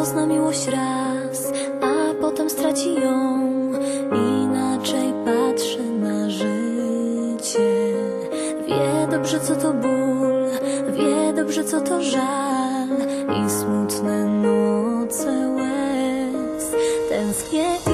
pozna miłość raz, a potem straci ją. Inaczej patrzy na życie. Wie dobrze, co to ból, wie dobrze, co to żal i smutne noce łez. Tęsknię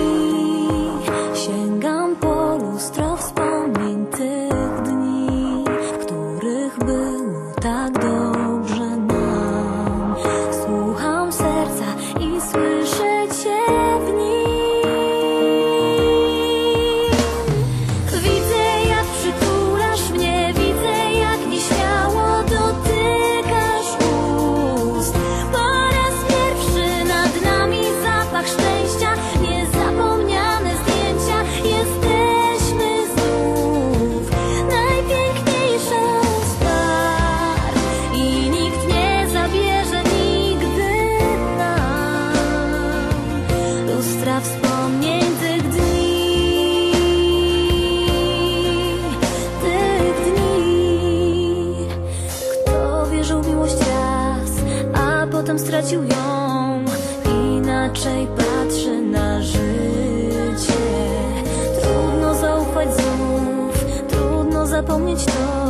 Sam stracił ją, inaczej patrzy na życie. Trudno zaufać znów, trudno zapomnieć to.